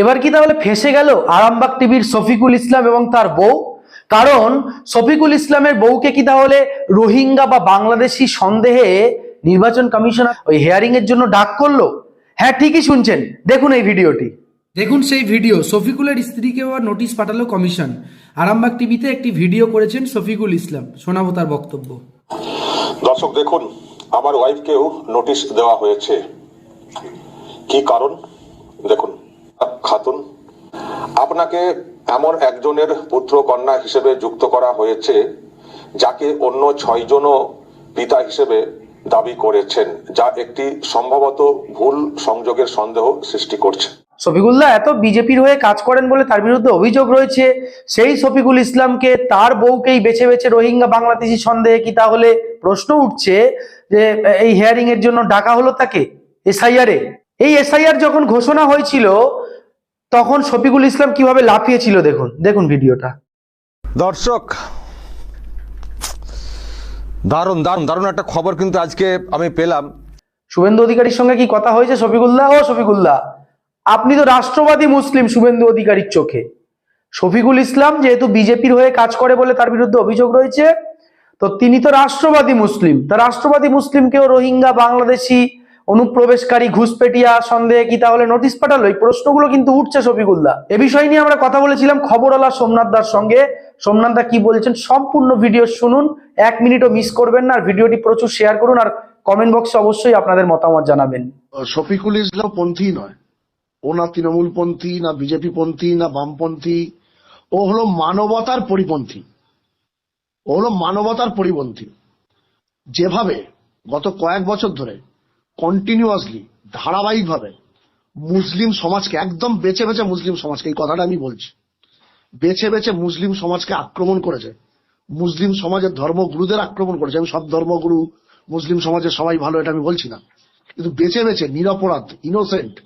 এবার কি তাহলে ফেসে গেল আরামবাগ টিভির শফিকুল ইসলাম এবং তার বউ? কারণ শফিকুল ইসলামের বউকে কি তাহলে রোহিঙ্গা বা বাংলাদেশি সন্দেহে নির্বাচন কমিশনার ওই হেয়ারিং এর জন্য ডাক করল? হ্যাঁ ঠিকই শুনছেন। দেখুন এই ভিডিওটি। দেখুন সেই ভিডিও। শফিকুলের স্ত্রীকে আবার নোটিশ পাঠালো কমিশন। আরামবাগ টিভিতে একটি ভিডিও করেছেন শফিকুল ইসলাম। শোনাবো তার বক্তব্য। দর্শক দেখুন আমার ওয়াইফকেও নোটিশ দেওয়া হয়েছে। কি কারণ? দেখুন খাতুন, আপনাকে এমন একজনের পুত্র কন্যা হিসেবে যুক্ত করা হয়েছে, যাকে অন্য ছয়জনও পিতা হিসেবে দাবি করেছেন, যা একটি সম্ভবত ভুল সংযোগের সন্দেহ সৃষ্টি করছে। শফিকুল্লাহ, এত বিজেপির হয়ে কাজ করেন বলে তার বিরুদ্ধে অভিযোগ রয়েছে, সেই শফিকুল ইসলামকে তার বউকেই বেছে বেছে রোহিঙ্গা বাংলাদেশি সন্দেহে কি তাহলে প্রশ্ন উঠছে যে এই হেয়ারিং এর জন্য ডাকা হলো তাকে? এসআইআর এ। এই এসআইআর যখন ঘোষণা হয়েছিল তখন শফিকুল ইসলাম কীভাবে লাফিয়েছিল দেখুন দেখুন ভিডিওটা। দর্শক দারুণ দারুণ দারুণ একটা খবর কিন্তু আজকে আমি পেলাম। শুভেন্দু অধিকারীর সঙ্গে কি কথা হয়েছে শফিকুল্লাহ? ও শফিকুল্লাহ আপনি তো রাষ্ট্রবাদী মুসলিম শুভেন্দু অধিকারীর চোখে। শফিকুল ইসলাম যেহেতু বিজেপির হয়ে কাজ করে বলে তার বিরুদ্ধে অভিযোগ রয়েছে তো তিনি তো রাষ্ট্রবাদী মুসলিম। তা রাষ্ট্রবাদী মুসলিমকেও রোহিঙ্গা বাংলাদেশি অনুপ্রবেশকারী ঘুষপেটিয়া সন্দেহে কি তাহলে নোটিশ পাঠালো? এই প্রশ্নগুলো কিন্তু উঠছে শফিকুল্লাহ। এ বিষয় নিয়ে আমরা কথা বলেছিলাম খবরওয়ালা সোমনাথ দার সঙ্গে। সোমনাথ দা কি বলছেন? সম্পূর্ণ ভিডিও শুনুন, এক মিনিটও মিস করবেন না, আর ভিডিওটি প্রচুর শেয়ার করুন, আর কমেন্ট বক্সে অবশ্যই আপনাদের মতামত জানাবেন। শফিকুল ইসলাম পন্থী নয়। ও না তৃণমূল পন্থী, না বিজেপি পন্থী, না বামপন্থী ও হলো মানবতার পরিপন্থী। ও হলো মানবতার পরিপন্থী। যেভাবে গত কয়েক বছর ধরে কন্টিনিউয়াসলি ধারাবাহিকভাবে মুসলিম সমাজকে, একদম বেছে বেছে মুসলিম সমাজকে, এই কথাটা আমি বলছি। বেছে বেছে মুসলিম সমাজকে আক্রমণ করেছে। মুসলিম সমাজের ধর্মগুরুদের আক্রমণ করেছে। আমি সব ধর্মগুরু, মুসলিম সমাজের সবাই ভালো, এটা আমি বলছি না। কিন্তু বেছে বেছে, নিরপরাধ ইনোসেন্ট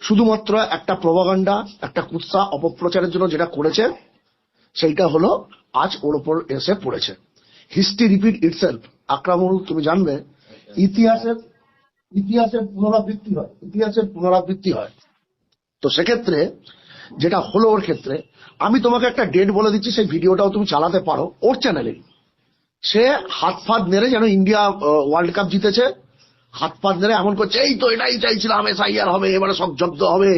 শুধুমাত্র একটা প্রভাগান্ডা একটা কুৎসা অপপ্রচারের জন্য যেটা করেছে, সেইটা হলো আজ ওর ওপর এসে পড়েছে। হিস্ট্রি রিপিট ইটসেলফ আক্রমণ, তুমি জানবে, ইতিহাসের ইতিহাসের পুনরাবৃত্তি হয়, ইতিহাসের পুনরাবৃত্তি হয়। তো সেক্ষেত্রে, যেটা হলো ওর ক্ষেত্রে, আমি তোমাকে একটা ডেট বলে দিচ্ছি, সেই ভিডিওটাও তুমি চালাতে পারো, ওর চ্যানেলে সে হাত ফাত মেরে যেন ইন্ডিয়া ওয়ার্ল্ড কাপ জিতেছে, হাত ফাত মেরে এমন করছে, এই তো এটাই চাইছিলাম এসআইআর হবে, এবারে সব জব্দ হবে।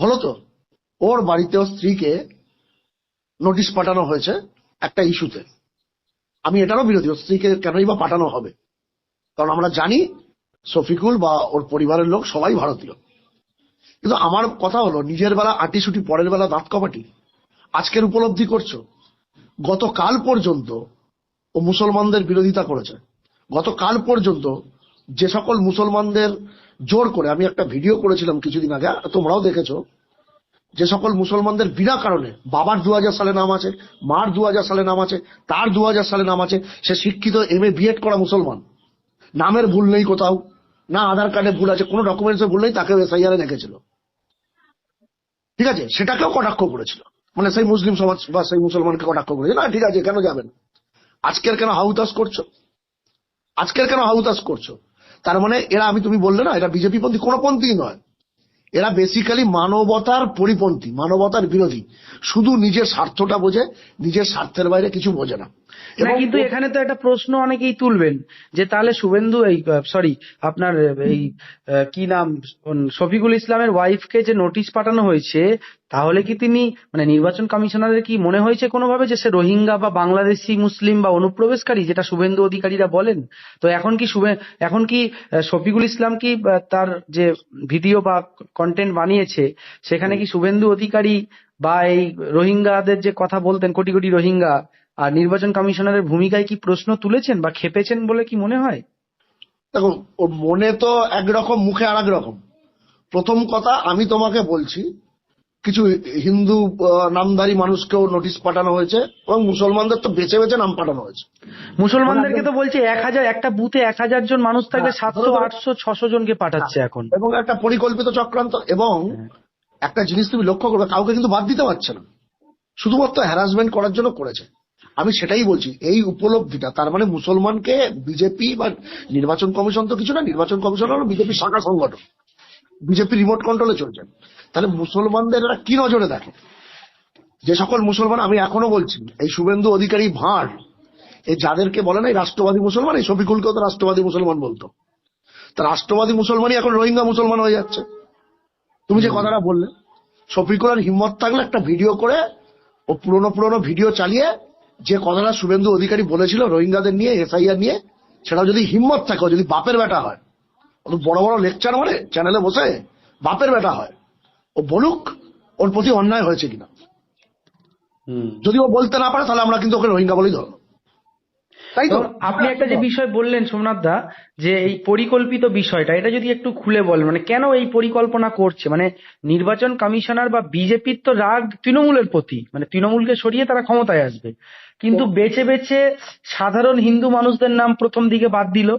হলো তো? ওর বাড়িতেও স্ত্রীকে নোটিশ পাঠানো হয়েছে একটা ইস্যুতে আমি এটারও বিরোধী স্ত্রীকে কেনই বা পাঠানো হবে? কারণ আমরা জানি শফিকুল বা ওর পরিবারের লোক সবাই ভারতীয়। কিন্তু আমার কথা হলো, নিজের বেলা আটি ছুটি, পরের বেলা দাঁত কপাটি আজকের উপলব্ধি করছ। গতকাল পর্যন্ত ও মুসলমানদের বিরোধিতা করেছে। গতকাল পর্যন্ত যে সকল মুসলমানদের জোর করে, আমি একটা ভিডিও করেছিলাম কিছুদিন আগে, তোমরাও দেখেছ, যে সকল মুসলমানদের বিনা কারণে বাবার দু হাজার সালে নাম আছে, মার দু হাজার সালে নাম আছে, তার দু হাজার সালে নাম আছে, সে শিক্ষিত, এম এ বিএড করা মুসলমান। নামের ভুল নেই কোথাও, না আধার কার্ডে ভুল আছে, কোনো ডকুমেন্টসে ভুল নেই তাকে এসআইআর এ রেখেছিল। ঠিক আছে? সেটাকেও কটাক্ষ করেছিল। মানে সেই মুসলিম সমাজ বা সেই মুসলমানকে কটাক্ষ করেছে। না, ঠিক আছে, কেন যাবেন? আজকের কেন হাউতাস করছ? আজকের কেন হাউতাস করছ? তার মানে এরা, আমি তুমি বললে না, এরা বিজেপি পন্থী কোনো পন্থী নয়। এরা বেসিক্যালি মানবতার পরিপন্থী, মানবতার বিরোধী। শুধু নিজের স্বার্থটা বোঝে, নিজের স্বার্থের বাইরে কিছু বোঝে না। না কিন্তু এখানে তো একটা প্রশ্ন অনেকেই তুলবেন যে তাহলে শুভেন্দু এই সরি আপনার এই কি নাম শফিকুল ইসলামের ওয়াইফকে যে নোটিশ পাঠানো হয়েছে তাহলে কি তিনি মানে নির্বাচন কমিশনারের কি মনে হয়েছে কোনোভাবে যে সে রোহিঙ্গা বা বাংলাদেশি মুসলিম বা অনুপ্রবেশকারী যেটা শুভেন্দু অধিকারীরা বলেন? তো এখন কি শুভে এখন কি শফিকুল ইসলাম কি তার যে ভিডিও বা কন্টেন্ট বানিয়েছে সেখানে কি শুভেন্দু অধিকারী বা এই রোহিঙ্গাদের যে কথা বলতেন কোটি কোটি রোহিঙ্গা আর নির্বাচন কমিশনারের ভূমিকায় কি প্রশ্ন তুলেছেন বা খেপেছেন বলে কি মনে হয়? দেখো ওর মনে তো একরকম মুখে আর রকম প্রথম কথা আমি তোমাকে বলছি কিছু হিন্দু নামধারী মানুষকেও নোটিশ পাঠানো হয়েছে এবং মুসলমানদের তো বেছে বেছে নাম পাঠানো হয়েছে। মুসলমানদেরকে তো বলছে এক হাজার একটা বুথে এক হাজার জন মানুষ থাকবে হ্যাঁ, সাতশো। আটশো ছশো জনকে পাঠাচ্ছে এখন। এবং একটা পরিকল্পিত চক্রান্ত এবং একটা জিনিস তুমি লক্ষ্য করবে কাউকে কিন্তু বাদ দিতে পারছে না। শুধুমাত্র হ্যারাসমেন্ট করার জন্য করেছে। আমি সেটাই বলছি, এই উপলব্ধিটা, তার মানে মুসলমানকে বিজেপি বা নির্বাচন কমিশন তো কিছু না, নির্বাচন কমিশন হলো বিজেপি শাখা সংগঠন, বিজেপি রিমোট কন্ট্রোলে চলছে। তাহলে মুসলমানদের এরা কি নজরে দেখে? যে সকল মুসলমান, আমি এখনও বলছি, এই শুভেন্দু অধিকারী ভাঁড় এই যাদেরকে বলে না, এই রাষ্ট্রবাদী মুসলমান, এই শফিকুলকেও তো রাষ্ট্রবাদী মুসলমান বলতো। তা রাষ্ট্রবাদী মুসলমানই এখন রোহিঙ্গা মুসলমান হয়ে যাচ্ছে। তুমি যে কথাটা বললে, শফিকুল আর হিম্মত থাকলে একটা ভিডিও করে, ও পুরনো পুরনো ভিডিও চালিয়ে যে কথাটা শুভেন্দু অধিকারী বলেছিল রোহিঙ্গাদের নিয়ে এসআইআর নিয়ে সেটা যদি হিম্মত থাকে যদি বাপের বেটা হয়। বড় বড় লেকচার মানে চ্যানেলে বসে বাপের বেটা হয়। ও বলুক ওর প্রতি অন্যায় হয়েছে কিনা। হুম। যদি ও বলতে না পারে তাহলে আমরা কিন্তু ওকে রোহিঙ্গা বলেই ধরবো। তাই তো? আপনি একটা যে বিষয় বললেন সোমনাথ দা যে এই পরিকল্পিত বিষয়টা এটা যদি একটু খুলে বলেন মানে কেন এই পরিকল্পনা করছে? মানে নির্বাচন কমিশনার বা বিজেপির তো রাগ তৃণমূলের প্রতি মানে তৃণমূলকে সরিয়ে তারা ক্ষমতায় আসবে। কিন্তু বেছে বেছে সাধারণ হিন্দু মানুষদের নাম প্রথম দিকে বাদ দিল।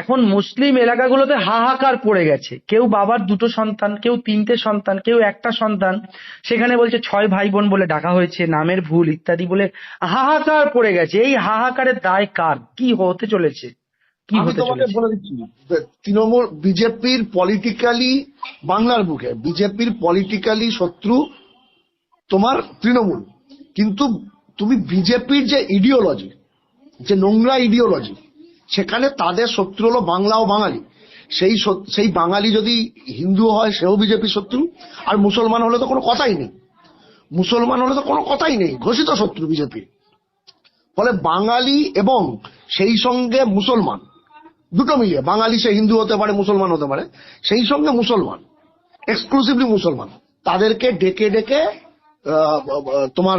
এখন মুসলিম এলাকাগুলোতে হাহাকার পড়ে গেছে। কেউ বাবার দুটো সন্তান কেউ তিনটে সন্তান কেউ একটা সন্তান। সেখানে বলছে ছয় ভাই বোন বলে ডাকা হয়েছে নামের ভুল ইত্যাদি বলে হাহাকার পড়ে গেছে। এই হাহাকারের দায় কার? কি হতে চলেছে? কি হতে চলেছে? বলে দিচ্ছি তৃণমূল বিজেপির পলিটিক্যালি বাংলার বুকে বিজেপির পলিটিক্যালি শত্রু তোমার তৃণমূল। কিন্তু তুমি বিজেপির যে ইডিওলজি যে নোংরা ইডিওলজি সেখানে তাদের শত্রু হলো বাংলা ও বাঙালি। সেই সেই বাঙালি যদি হিন্দু হয় সেও বিজেপির শত্রু আর মুসলমান হলে তো কোনো কথাই নেই। মুসলমান হলে তো কোনো কথাই নেই ঘোষিত শত্রু বিজেপি। ফলে বাঙালি এবং সেই সঙ্গে মুসলমান, দুটো মিলিয়ে, বাঙালি সে হিন্দু হতে পারে, মুসলমান হতে পারে, সেই সঙ্গে মুসলমান এক্সক্লুসিভলি মুসলমান। তাদেরকে ডেকে ডেকে তোমার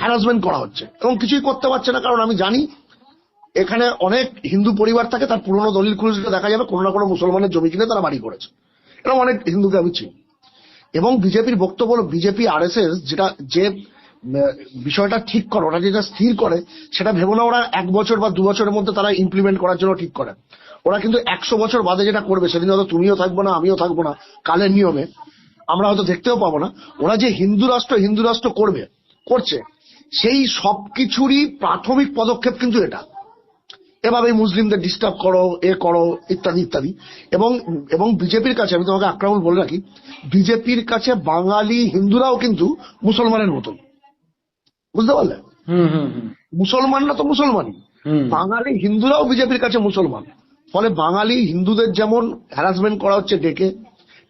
হ্যারাসমেন্ট করা হচ্ছে এবং কিছুই করতে পারছে না, কারণ আমি জানি এখানে অনেক হিন্দু পরিবার থাকে, তার পুরনো দলিল খুঁজলে দেখা যাবে, কোনো না কোনো মুসলমানের জমি কিনে তারা বাড়ি করেছে। এরকম অনেক হিন্দুকে আমি চিনি। এবং বিজেপির বক্তব্য হলো, বিজেপি আর যেটা, যে বিষয়টা ঠিক করে, ওরা যেটা স্থির করে, সেটা ভেবো না ওরা এক বছর বা দু বছরের মধ্যে তারা ইমপ্লিমেন্ট করার জন্য ঠিক করে। ওরা কিন্তু একশো বছর বাদে যেটা করবে, সেদিন হয়তো তুমিও থাকব না, আমিও থাকব না, কালের নিয়মে, আমরা হয়তো দেখতেও পাবো না। ওরা যে হিন্দু রাষ্ট্র হিন্দু রাষ্ট্র করবে, করছে, সেই সবকিছুরই প্রাথমিক পদক্ষেপ কিন্তু এটা। এভাবে মুসলিমদের ডিস্টার্ব করো, এ করো, ইত্যাদি ইত্যাদি। এবং এবং বিজেপির কাছে, আমি তোমাকে আক্রমণ বলে রাখি, বিজেপির কাছে বাঙালি হিন্দুরাও কিন্তু মুসলমানের মতন। বুঝতে পারলে? মুসলমানরা তো মুসলমানই। বাঙালি হিন্দুরাও বিজেপির কাছে মুসলমান। ফলে বাঙালি হিন্দুদের যেমন হ্যারাসমেন্ট করা হচ্ছে ডেকে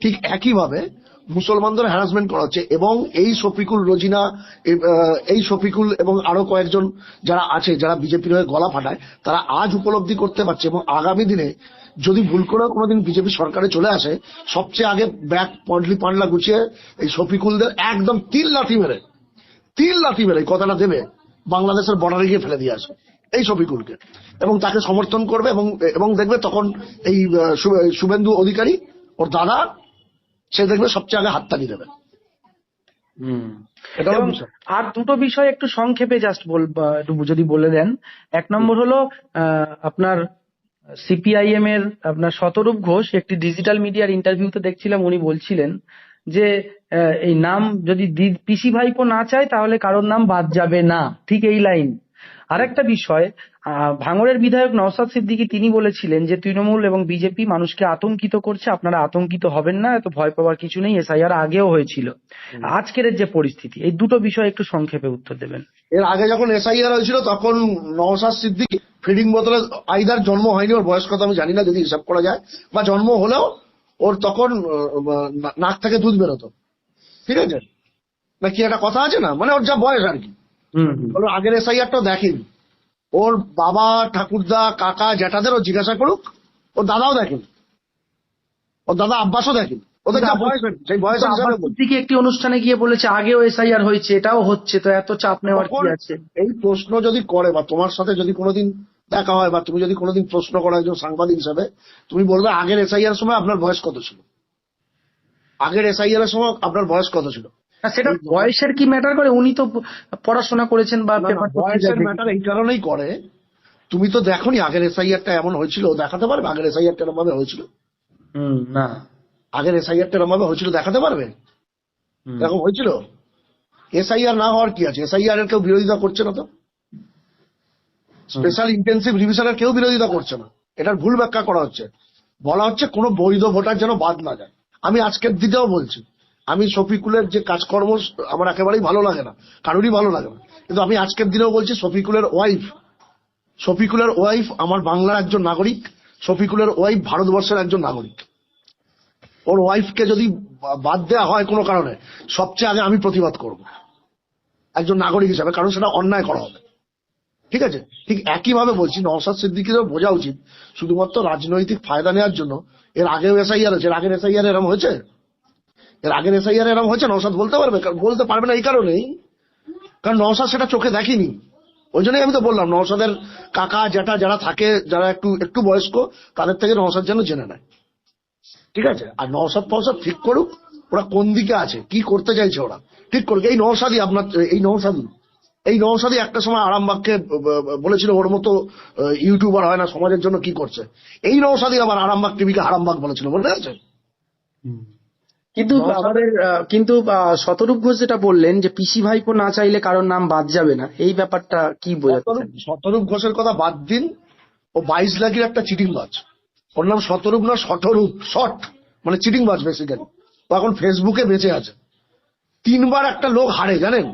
ঠিক একইভাবে মুসলমানদের হ্যারাসমেন্ট করা হচ্ছে। এবং এই শফিকুল রোজিনা এই শফিকুল এবং আরও কয়েকজন যারা আছে যারা বিজেপির হয়ে গলা ফাটায় তারা আজ উপলব্ধি করতে পারছে এবং আগামী দিনে যদি ভুল করে কোনোদিন বিজেপি সরকারে চলে আসে সবচেয়ে আগে ব্যাক পন্ডলি পান্ডলা গুছিয়ে এই শফিকুলদের একদম তিল লাথি মেরে তিল লাথি মেরে কথাটা দেবে বাংলাদেশের বর্ডারে গিয়ে ফেলে দিয়ে আসে এই শফিকুলকে। এবং তাকে সমর্থন করবে এবং এবং দেখবে তখন এই শুভেন্দু অধিকারী ওর দাদা সে দেখবে সবচেয়ে আগে হাততালি দেবে। আর দুটো বিষয় একটু সংক্ষেপে জাস্ট বল যদি বলে দেন। এক নম্বর হলো আহ, আপনার সিপিআইএম এর আপনার শতরূপ ঘোষ একটি ডিজিটাল মিডিয়ার ইন্টারভিউতে দেখছিলাম উনি বলছিলেন যে এই নাম যদি পিসি ভাইপো না চায় তাহলে কারোর নাম বাদ যাবে না। ঠিক এই লাইন। আরেকটা বিষয় ভাঙড়ের বিধায়ক নওসাদ সিদ্দিকি তিনি বলেছিলেন যে তৃণমূল এবং বিজেপি মানুষকে আতঙ্কিত করছে আপনারা আতঙ্কিত হবেন না এত ভয় পাওয়ার কিছু নেই এসআইআর আগেও হয়েছিল। আজকের যে পরিস্থিতি এই দুটো বিষয় একটু সংক্ষেপে উত্তর দেবেন। এর আগে যখন এসআইআর হয়েছিল তখন নওসাদ সিদ্দিক ফিডিং বোতলে আইদার জন্ম হয়নি ওর বয়স কত আমি জানি না যদি হিসাব করা যায় বা জন্ম হলেও ওর তখন নাক থেকে দুধ বেরোতো। ঠিক আছে? না কি একটা কথা আছে না? মানে ওর যা বয়স আর কি। ওর আগের এসআইআরটাও দেখেনি। ওর বাবা ঠাকুরদা কাকা জ্যাঠাদেরও জিজ্ঞাসা করুক ওর দাদাও দেখেন। ওর দাদা আব্বাসও দেখেন। ওদের যা বয়স সেই বয়স আব্বাস একটি অনুষ্ঠানে গিয়ে বলেছে আগেও এসআইআর হয়েছে এটাও হচ্ছে তো এত চাপ নেওয়ার কি আছে? এই প্রশ্ন যদি করে বা তোমার সাথে যদি কোনোদিন দেখা হয় বা তুমি যদি কোনোদিন প্রশ্ন করো একজন সাংবাদিক হিসাবে তুমি বলবে আগের এসআইআর সময় আপনার বয়স কত ছিল? আগের এসআইআর এর সময় আপনার বয়স কত ছিল? সেটা বয়সের কি ম্যাটার করে? উনি তো পড়াশোনা করেছেন বা বয়সের ম্যাটার এই কারণেই করে। তুমি তো দেখোনি আগের এসআইআরটা এমন হয়েছিল দেখাতে পারবে? আগের এসআইআরটা এরকম ভাবে হয়েছিল? হুম না। আগের এসআইআরটা এরকম ভাবে হয়েছিল দেখাতে পারবে। এরকম হয়েছিল? এসআইআর না হওয়ার কি আছে? এসআইআর এর কেউ বিরোধিতা করছে না তো? স্পেশাল ইন্টেন্সিভ রিভিশনের কেউ বিরোধিতা করছে না। এটার ভুল ব্যাখ্যা করা হচ্ছে। বলা হচ্ছে কোনো বৈধ ভোটার যেন বাদ না যায়। আমি আজকের দিকেও বলছি, আমি শফিকুলের যে কাজকর্ম, আমার একেবারেই ভালো লাগে না, কারোরই ভালো লাগে না। কিন্তু আমি আজকের দিনেও বলছি, শফিকুলের ওয়াইফ শফিকুলের ওয়াইফ আমার বাংলার একজন নাগরিক, শফিকুলের ওয়াইফ ভারতবর্ষের একজন নাগরিক। ওর ওয়াইফকে যদি বাদ দেওয়া হয় কোনো কারণে, সবচেয়ে আগে আমি প্রতিবাদ করব। একজন নাগরিক হিসাবে, কারণ সেটা অন্যায় করা হবে। ঠিক আছে? ঠিক একইভাবে বলছি, নওশাদ সিদ্দিকিরও বোঝা উচিত, শুধুমাত্র রাজনৈতিক ফায়দা নেওয়ার জন্য। এর আগেও এসআইআর হয়েছে এর আগের এসআইআর এরম হয়েছে? এর আগের এসআইআর এরম হয়েছে? নওসাদ বলতে পারবে? বলতে পারবে না এই কারণেই। কারণ নওসাদ সেটা চোখে দেখেনি। ওই জন্যই আমি তো বললাম নওসাদের কাকা, জ্যাঠা যারা থাকে, যারা একটু একটু বয়স্ক, তাদের থেকে নওশাদ যেন জেনে নেয়। ঠিক আছে? আর নওসাদ ফওসাদ ঠিক করুক, ওরা কোন দিকে আছে, কি করতে চাইছে ওরা? ঠিক করুক। এই নওশাদই আপনার, এই নওশাদই। এই নওশাদই একটা সময় আরামবাগকে বলেছিল ওর মতো ইউটিউবার হয় না সমাজের জন্য কি করছে? এই নওশাদই আবার আরামবাগ টিভিকে আরামবাগ বলেছিল মনে আছে কিন্তু আমাদের আহ, কিন্তু শতরূপ ঘোষ যেটা বললেন যে পিসি ভাইপো না চাইলে কারোর নাম বাদ যাবে না এই ব্যাপারটা কি বোঝাতে চান? শতরূপ শতরূপ ঘোষের কথা বাদ দিন ও বাইশ লাখের একটা চিটিং বাজ ওর নাম শতরূপ না শঠরূপ শট মানে চিটিং বাজ বেসিক্যালি ও এখন ফেসবুকে বেঁচে আছে। তিনবার একটা লোক হারে জানেন?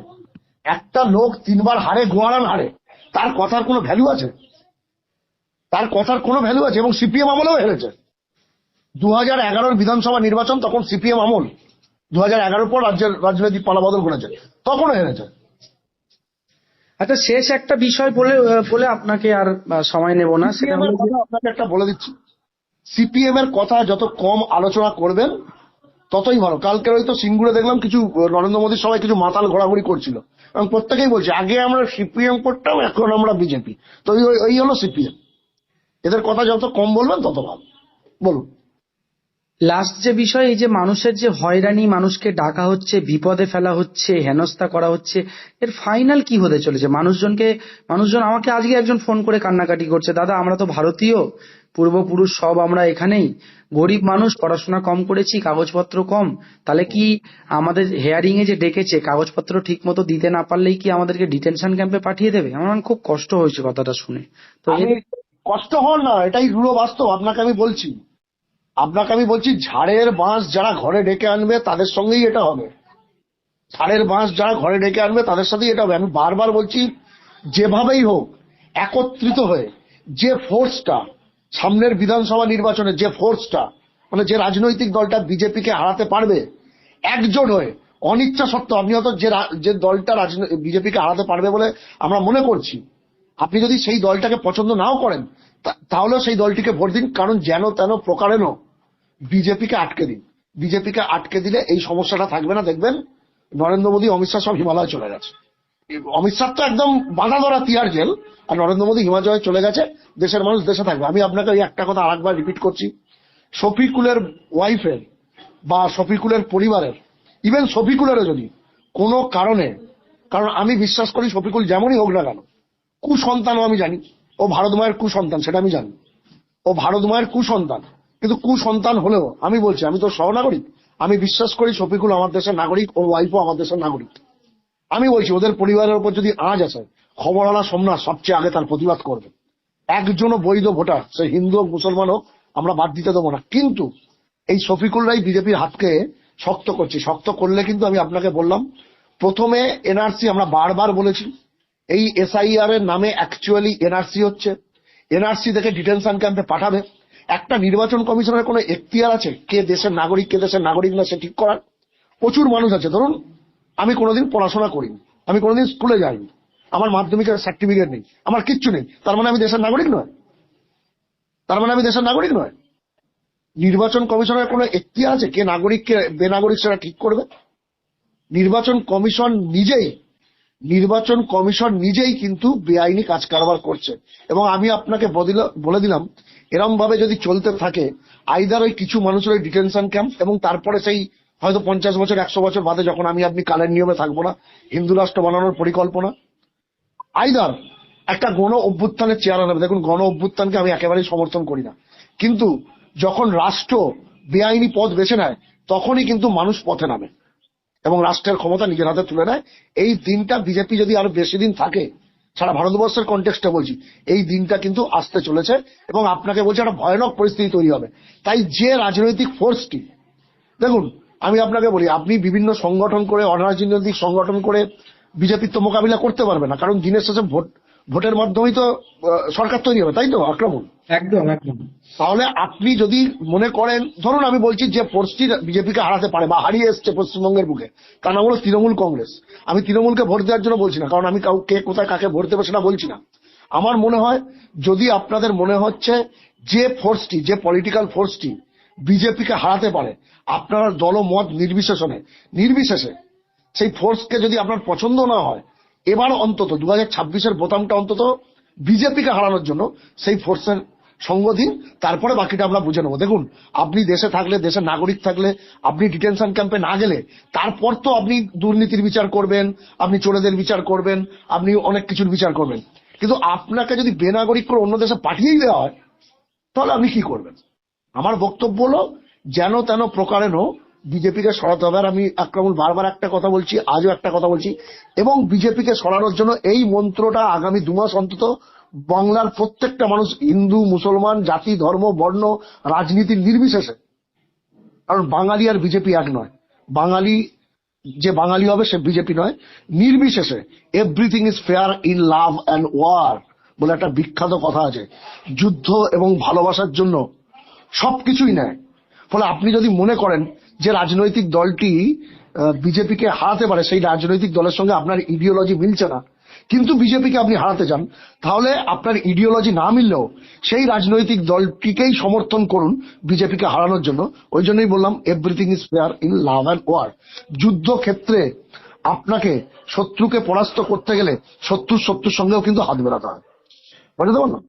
একটা লোক তিনবার হারে গোয়ারান হারে তার কথার কোনো ভ্যালু আছে? তার কথার কোনো ভ্যালু আছে? এবং সিপিএম আমলেও হেরেছে। দু হাজার বিধানসভা নির্বাচন তখন সিপিএম আমল। দু হাজার পর রাজ্যের রাজনৈতিক পালাবদল করেছে। তখনও হেরেছে। আচ্ছা শেষ একটা বিষয় বলে বলে আপনাকে আর সময় নেব না আপনাকে একটা বলে দিচ্ছি। সিপিএম এর কথা যত কম আলোচনা করবেন ততই ভালো। কালকে হয়তো সিঙ্গুরে দেখলাম কিছু নরেন্দ্র মোদীর সবাই কিছু মাতাল ঘোরাঘুরি করছিল। এবং প্রত্যেকেই বলছি, আগে আমরা সিপিএম করতাম, এখন আমরা বিজেপি। তো ওই ওই হলো সিপিএম। এদের কথা যত কম বলবেন, তত ভালো। বলুন। লাস্ট যে বিষয় এই যে মানুষের যে হয়রানি মানুষকে ডাকা হচ্ছে বিপদে ফেলা হচ্ছে হেনস্থা করা হচ্ছে এর ফাইনাল কি হতে চলেছে? মানুষজনকে মানুষজন আমাকে আজকে একজন ফোন করে কান্নাকাটি করছে দাদা আমরা তো ভারতীয় পূর্বপুরুষ সব আমরা এখানেই গরিব মানুষ পড়াশোনা কম করেছি কাগজপত্র কম তাহলে কি আমাদের হেয়ারিং এ যে ডেকেছে কাগজপত্র ঠিক মতো দিতে না পারলেই কি আমাদেরকে ডিটেনশন ক্যাম্পে পাঠিয়ে দেবে? আমার খুব কষ্ট হয়েছে কথাটা শুনে। তো কষ্ট হন না এটাই রূঢ় বাস্তব আপনাকে আমি বলছি। আপনাকে আমি বলছি, ঝাড়ের বাঁশ যারা ঘরে ডেকে আনবে, তাদের সঙ্গেই এটা হবে। ঝাড়ের বাঁশ যারা ঘরে ডেকে আনবে, তাদের সাথেই এটা হবে। আমি বারবার বলছি, যেভাবেই হোক, একত্রিত হয়ে যে ফোর্সটা সামনের বিধানসভা নির্বাচনে যে ফোর্সটা মানে যে রাজনৈতিক দলটা বিজেপিকে হারাতে পারবে একজোট হয়ে, অনিচ্ছা সত্ত্বেও, আপনি হয়তো যে দলটা বিজেপিকে হারাতে পারবে বলে আমরা মনে করছি আপনি যদি সেই দলটাকে পছন্দ নাও করেন তাহলেও সেই দলটিকে ভোট দিন, কারণ যেন তেন প্রকারেণ বিজেপিকে আটকে দিন। বিজেপিকে আটকে দিলে এই সমস্যাটা থাকবে না, দেখবেন নরেন্দ্র মোদী, অমিত শাহ সব হিমালয় চলে গেছে। অমিত শাহ তো একদম বাধা ধরা তিয়ার জেল, আর নরেন্দ্র মোদী হিমালয়ে চলে গেছে, দেশের মানুষ দেশে থাকবে। আমি আপনাকে ওই একটা কথা আরেকবার রিপিট করছি। শফিকুলের ওয়াইফের বা শফিকুলের পরিবারের ইভেন শফিকুলেরও যদি কোনো কারণে, কারণ আমি বিশ্বাস করি শফিকুল যেমনই হোক না কেন কুসন্তানও আমি জানি। ও ভারত মায়ের কুসন্তান, সেটা আমি জানি। ও ভারত মায়ের কুসন্তান। কিন্তু কুসন্তান হলেও, আমি বলছি, আমি তো সহনাগরিক। আমি বিশ্বাস করি শফিকুল আমার দেশের নাগরিক ও ওয়াইফও আমার দেশের নাগরিক। আমি বলছি, ওদের পরিবারের উপর যদি আজ আছে খবরওয়ালা সোমনাথ সবচেয়ে আগে তার প্রতিবাদ করবে। একজনও বৈধ ভোটার, সে হিন্দু হোক, মুসলমান হোক, আমরা বাদ দিতে দেবো না। কিন্তু এই শফিকুলরাই বিজেপির হাতকে শক্ত করছে। শক্ত করলে কিন্তু আমি আপনাকে বললাম, প্রথমে এনআরসি আমরা বারবার বলেছি এই এসআইআর এর নামে অ্যাকচুয়ালি এনআরসি হচ্ছে। এনআরসি থেকে ডিটেনশন ক্যাম্পে পাঠাবে। একটা নির্বাচন কমিশনের কোনো এখতিয়ার আছে কে দেশের নাগরিক, কে দেশের নাগরিক না সে ঠিক করার? প্রচুর মানুষ আছে। ধরুন, আমি কোনোদিন পড়াশোনা করিনি, আমি কোনোদিন স্কুলে যাইনি, আমার মাধ্যমিকের সার্টিফিকেট নেই, আমার কিচ্ছু নেই, তার মানে আমি দেশের নাগরিক নয়? তার মানে আমি দেশের নাগরিক নয়? নির্বাচন কমিশনের কোনো এখতিয়ার আছে কে নাগরিক কে বেনাগরিক সেটা ঠিক করবে? নির্বাচন কমিশন নিজেই নির্বাচন কমিশন নিজেই কিন্তু বেআইনি কাজ কারবার করছে। এবং আমি আপনাকে বলে দিলাম এরম ভাবে যদি চলতে থাকে আইদার ওই কিছু মানুষের ওই ডিটেনশন ক্যাম্প এবং তারপরে সেই হয়তো পঞ্চাশ বছর, একশো বছর বাদে যখন আমি আপনি কালের নিয়মে থাকব না, হিন্দু রাষ্ট্র বানানোর পরিকল্পনা আইদার একটা গণ অভ্যুত্থানের চেয়ার হবে দেখুন, গণ অভ্যুত্থানকে আমি একেবারেই সমর্থন করি না। কিন্তু যখন রাষ্ট্র বেআইনি পথ বেছে নেয়, তখনই কিন্তু মানুষ পথে নামে। এবং রাষ্ট্রের ক্ষমতা নিজের হাতে তুলে নেয়। এই দিনটা বিজেপি যদি আরও বেশি দিন থাকে, সারা ভারতবর্ষের কন্টেক্সটে বলছি, এই দিনটা কিন্তু আসতে চলেছে এবং আপনাকে বলছি একটা ভয়ানক পরিস্থিতি তৈরি হবে। তাই যে রাজনৈতিক ফোর্সটি দেখুন, আমি আপনাকে বলি, আপনি বিভিন্ন সংগঠন করে, অরাজনৈতিক সংগঠন করে বিজেপির তো মোকাবিলা করতে পারবে না, কারণ দিনের শেষে ভোট ভোটের মাধ্যমেই তো সরকার তৈরি হবে তাই তো? আক্রমণ? একদম একদম। তাহলে আপনি যদি মনে করেন ধরুন আমি বলছি যে ফোর্সটি বিজেপিকে হারাতে পারে বা হারিয়ে এসছে পশ্চিমবঙ্গের বুকে তার নাম হলো তৃণমূল কংগ্রেস। আমি তৃণমূলকে ভোট দেওয়ার জন্য বলছি না কারণ আমি কে কোথায় কাকে ভোট দেবে সেটা বলছি না। আমার মনে হয় যদি আপনাদের মনে হচ্ছে যে ফোর্সটি যে পলিটিক্যাল ফোর্সটি বিজেপিকে হারাতে পারে আপনার দলমত নির্বিশেষণে নির্বিশেষে সেই ফোর্সকে যদি আপনার পছন্দ না হয় এবার অন্তত দু হাজার বোতামটা অন্তত বিজেপিকে হারানোর জন্য সেই ফোর্সের সঙ্গ দিন, তারপরে বাকিটা আমরা বুঝে নেব। দেখুন, আপনি দেশে থাকলে, দেশের নাগরিক থাকলে, আপনি ডিটেনশন ক্যাম্পে না গেলে, তারপর তো আপনি দুর্নীতির বিচার করবেন, আপনি চোরেদের বিচার করবেন, আপনি অনেক কিছুর বিচার করবেন। কিন্তু আপনাকে যদি বেনাগরিক করে অন্য দেশে পাঠিয়েই দেওয়া হয়, তাহলে আপনি কি করবেন? আমার বক্তব্য হলো, যেন তেন প্রকারেণ বিজেপিকে সরাতে হবে। আর আমি আক্রমণ বারবার একটা কথা বলছি, আজও একটা কথা বলছি। এবং বিজেপিকে সরানোর জন্য এই মন্ত্রটা আগামী দুমাস অন্তত বাংলার প্রত্যেকটা মানুষ, হিন্দু, মুসলমান, জাতি, ধর্ম, বর্ণ, রাজনীতির নির্বিশেষে। কারণ বাঙালি আর বিজেপি এক নয়। বাঙালি, যে বাঙালি হবে সে বিজেপি নয়। নির্বিশেষে everything is fair in love and war বলে একটা বিখ্যাত কথা আছে। যুদ্ধ এবং ভালোবাসার জন্য সবকিছুই নেয় ফলে আপনি যদি মনে করেন যে রাজনৈতিক দলটি বিজেপিকে হারাতে পারে, সেই রাজনৈতিক দলের সঙ্গে আপনার ইডিওলজি মিলছে না, কিন্তু বিজেপিকে আপনি হারাতে চান, তাহলে আপনার ইডিওলজি না মিললেও সেই রাজনৈতিক দলটিকেই সমর্থন করুন বিজেপিকে হারানোর জন্য। ওই জন্যই বললাম everything is fair in love and war যুদ্ধ ক্ষেত্রে আপনাকে শত্রুকে পরাস্ত করতে গেলে শত্রুর শত্রুর সঙ্গেও কিন্তু হাত বেড়াতে হয়। বুঝতে পারলাম